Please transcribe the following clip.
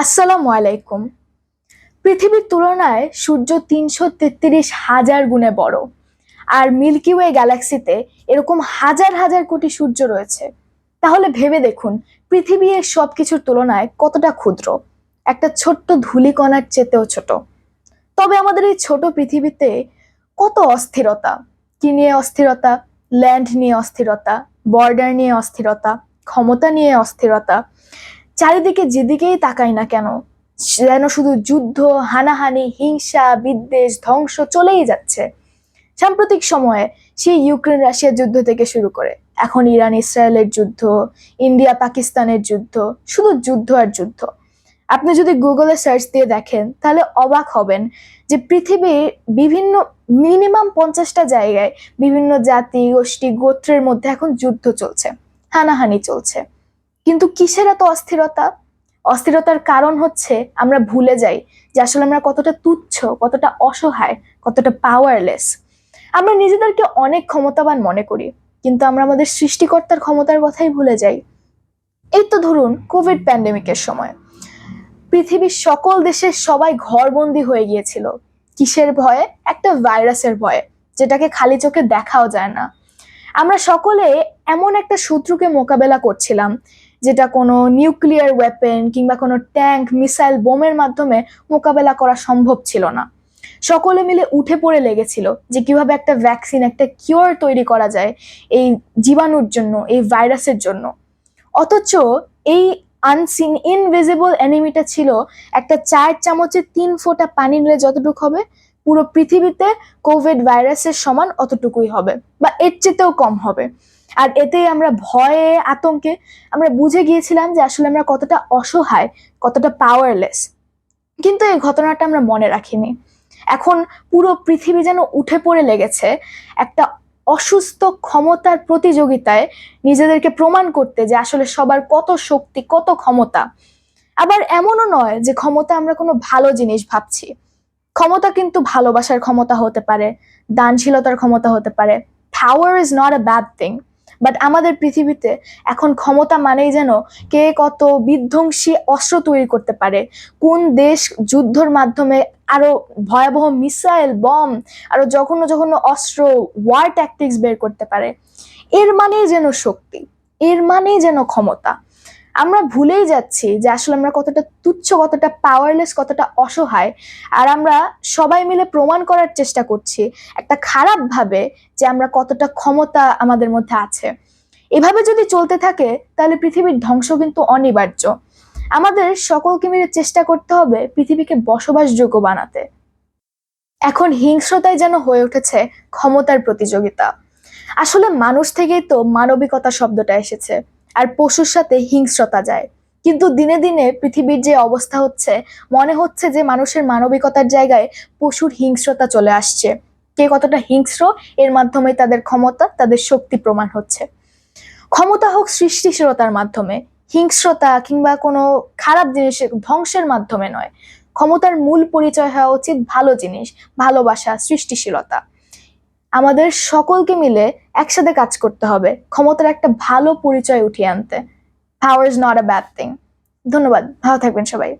আসসালামু আলাইকুম। পৃথিবীর তুলনায় সূর্য তিনশো তেত্রিশ হাজার গুণে বড়। আর মিল্কি ওয়ে গ্যালাক্সিতে এরকম হাজার হাজার কোটি সূর্য রয়েছে। তাহলে ভেবে দেখুন, পৃথিবী এর সব কিছুর তুলনায় কতটা ক্ষুদ্র। একটা ছোট্ট ধূলিকণার চেতেও ছোট। তবে আমাদের এই ছোট পৃথিবীতে কত অস্থিরতা? কি নিয়ে অস্থিরতা? ল্যান্ড নিয়ে অস্থিরতা? বর্ডার নিয়ে অস্থিরতা? ক্ষমতা নিয়ে অস্থিরতা? চারিদিকে যেদিকেই তাকাই না কেন, যেন শুধু যুদ্ধ, হানাহানি, হিংসা, বিদ্বেষ, ধ্বংস চলেই যাচ্ছে। সাম্প্রতিক সময়ে সেই ইউক্রেন রাশিয়ার যুদ্ধ থেকে শুরু করে। এখন ইরান, ইসরায়েলের যুদ্ধ, ইন্ডিয়া, পাকিস্তানের যুদ্ধ, শুধু যুদ্ধ আর যুদ্ধ। আপনি যদি গুগলে সার্চ দিয়ে দেখেন, তাহলে অবাক হবেন যে পৃথিবীর বিভিন্ন, মিনিমাম পঞ্চাশটা জায়গায় বিভিন্ন জাতি, গোষ্ঠী, গোত্রের মধ্যে এখন যুদ্ধ চলছে, হানাহানি চলছে। কিন্তু কিসের এত অস্থিরতা? অস্থিরতার কারণ হচ্ছে আমরা ভুলে যাই যে আসলে আমরা কতটা তুচ্ছ, কতটা অসহায়, কতটা পাওয়ারলেস আমরা নিজেদেরকে অনেক ক্ষমতাবান মনে করি, কিন্তু আমরা আমাদের সৃষ্টিকর্তার ক্ষমতার কথাই ভুলে যাই। এই তো ধরুন কোভিড প্যান্ডেমিকের সময়। পৃথিবীর সকল দেশের সবাই ঘরবন্দি হয়ে গিয়েছিল। কিসের ভয়ে? একটা ভাইরাসের ভয়ে, যেটাকে খালি চোখে দেখাও যায় না। আমরা সকলে এমন একটা শত্রুকে মোকাবেলা করছিলাম যেটা কোনো নিউক্লিয়ার ওয়েপেন কিংবা কোনো ট্যাঙ্ক মিসাইল বোমের মাধ্যমে মোকাবেলা করা সম্ভব ছিল না। সকলে মিলে উঠে পড়ে লেগেছিল যে কীভাবে একটা ভ্যাকসিন একটা কিওর তৈরি করা যায় এই জীবাণুর জন্য, এই ভাইরাসের জন্য। অথচ এই আনসিন ইনভিজিবল এনিমিটা ছিল একটা চার চামচে তিন ফোঁটা পানি নিলে যতটুকু হবে পুরো পৃথিবীতে কোভিড ভাইরাসের সমান অতটুকুই হবে, বা এর চেয়েতেও কম হবে। আর এতেই আমরা ভয়ে, আতঙ্কে আমরা বুঝে গিয়েছিলাম যে আসলে আমরা কতটা অসহায়, কতটা পাওয়ারলেস কিন্তু এই ঘটনাটা আমরা মনে রাখিনি। এখন পুরো পৃথিবী যেন উঠে পড়ে লেগেছে একটা অসুস্থ ক্ষমতার প্রতিযোগিতায় নিজেদেরকে প্রমাণ করতে যে আসলে সবার কত শক্তি, কত ক্ষমতা। আবার এমনও নয় যে ক্ষমতা আমরা কোনো ভালো জিনিস ভাবছি। ক্ষমতা কিন্তু ভালোবাসার ক্ষমতা হতে পারে, দানশীলতার ক্ষমতা হতে পারে। Power is not a bad thing but আমাদের পৃথিবীতে এখন ক্ষমতা মানেই যেন কে কত বিধ্বংসী অস্ত্র তৈরি করতে পারে। কোন দেশ যুদ্ধর মাধ্যমে আরও ভয়াবহ মিসাইল, বম, আরও জঘন্য জঘন্য অস্ত্র ওয়ার ট্যাকটিক্স বের করতে পারে। এর মানেই যেন শক্তি, এর মানেই যেন ক্ষমতা। আমরা ভুলেই যাচ্ছি যে আসলে আমরা কতটা তুচ্ছ, কতটা পাওয়ারলেস কতটা অসহায়। আর আমরা সবাই মিলে প্রমাণ করার চেষ্টা করছি একটা খারাপ ভাবে যে আমরা কতটা ক্ষমতা আমাদের মধ্যে আছে। এভাবে যদি চলতে থাকে, তাহলে পৃথিবীর ধ্বংস কিন্তু অনিবার্য। আমাদের সকলকে মিলে চেষ্টা করতে হবে পৃথিবীকে বসবাসযোগ্য বানাতে। এখন হিংস্রতায় যেন হয়ে উঠেছে ক্ষমতার প্রতিযোগিতা। আসলে মানুষ থেকেই তো মানবিকতা শব্দটা এসেছে। আর পশুর সাথে হিংস্রতা যায়। কিন্তু দিনে দিনে পৃথিবীর যে অবস্থা হচ্ছে, মনে হচ্ছে যে মানুষের মানবিকতার জায়গায় পশুর হিংস্রতা চলে আসছে। কে কতটা হিংস্র, এর মাধ্যমে তাদের ক্ষমতা, তাদের শক্তি প্রমাণ হচ্ছে। ক্ষমতা হোক সৃষ্টিশীলতার মাধ্যমে, হিংস্রতা কিংবা কোনো খারাপ জিনিসের ধ্বংসের মাধ্যমে নয়। ক্ষমতার মূল পরিচয় হওয়া উচিত ভালো জিনিস, ভালোবাসা, সৃষ্টিশীলতা। আমাদের সকলকে মিলে একসাথে কাজ করতে হবে, ক্ষমতার একটা ভালো পরিচয় উঠিয়ে আনতে। Power is not a bad thing ধন্যবাদ, ভালো থাকবেন সবাই।